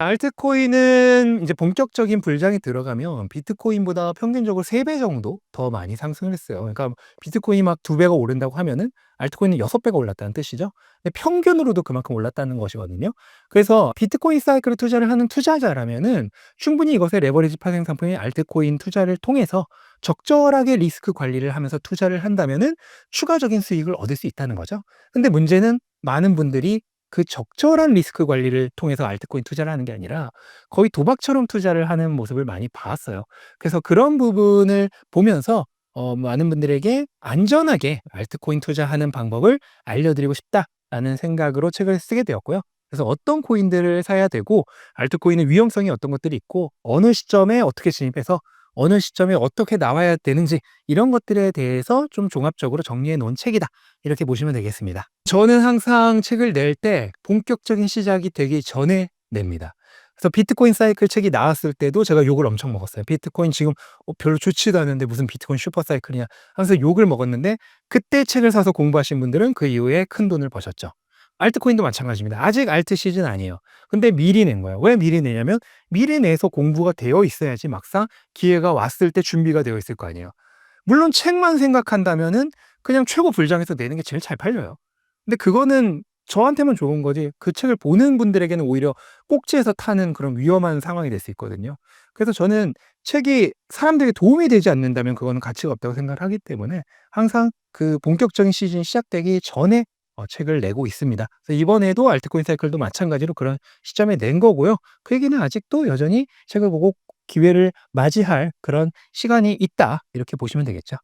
알트코인은 이제 본격적인 불장이 들어가면 비트코인보다 평균적으로 3배 정도 더 많이 상승을 했어요. 그러니까 비트코인이 막 2배가 오른다고 하면은 알트코인은 6배가 올랐다는 뜻이죠. 근데 평균으로도 그만큼 올랐다는 것이거든요. 그래서 비트코인 사이클에 투자를 하는 투자자라면은 충분히 이것의 레버리지 파생 상품인 알트코인 투자를 통해서 적절하게 리스크 관리를 하면서 투자를 한다면은 추가적인 수익을 얻을 수 있다는 거죠. 근데 문제는 많은 분들이 그 적절한 리스크 관리를 통해서 알트코인 투자를 하는 게 아니라 거의 도박처럼 투자를 하는 모습을 많이 봤어요. 그래서 그런 부분을 보면서 어 많은 분들에게 안전하게 알트코인 투자하는 방법을 알려드리고 싶다라는 생각으로 책을 쓰게 되었고요. 그래서 어떤 코인들을 사야 되고 알트코인의 위험성이 어떤 것들이 있고 어느 시점에 어떻게 진입해서 어느 시점에 어떻게 나와야 되는지 이런 것들에 대해서 좀 종합적으로 정리해 놓은 책이다. 이렇게 보시면 되겠습니다. 저는 항상 책을 낼 때 본격적인 시작이 되기 전에 냅니다. 그래서 비트코인 사이클 책이 나왔을 때도 제가 욕을 엄청 먹었어요. 비트코인 지금 어, 별로 좋지도 않은데 무슨 비트코인 슈퍼 사이클이냐 하면서 욕을 먹었는데 그때 책을 사서 공부하신 분들은 그 이후에 큰 돈을 버셨죠. 알트코인도 마찬가지입니다. 아직 알트 시즌 아니에요. 근데 미리 낸 거예요. 왜 미리 내냐면 미리 내서 공부가 되어 있어야지 막상 기회가 왔을 때 준비가 되어 있을 거 아니에요. 물론 책만 생각한다면은 그냥 최고 불장에서 내는 게 제일 잘 팔려요. 근데 그거는 저한테만 좋은 거지 그 책을 보는 분들에게는 오히려 꼭지에서 타는 그런 위험한 상황이 될 수 있거든요. 그래서 저는 책이 사람들에게 도움이 되지 않는다면 그거는 가치가 없다고 생각을 하기 때문에 항상 그 본격적인 시즌이 시작되기 전에 어 책을 내고 있습니다. 그래서 이번에도 알트코인 사이클도 마찬가지로 그런 시점에 낸 거고요. 그 얘기는 아직도 여전히 책을 보고 기회를 맞이할 그런 시간이 있다. 이렇게 보시면 되겠죠.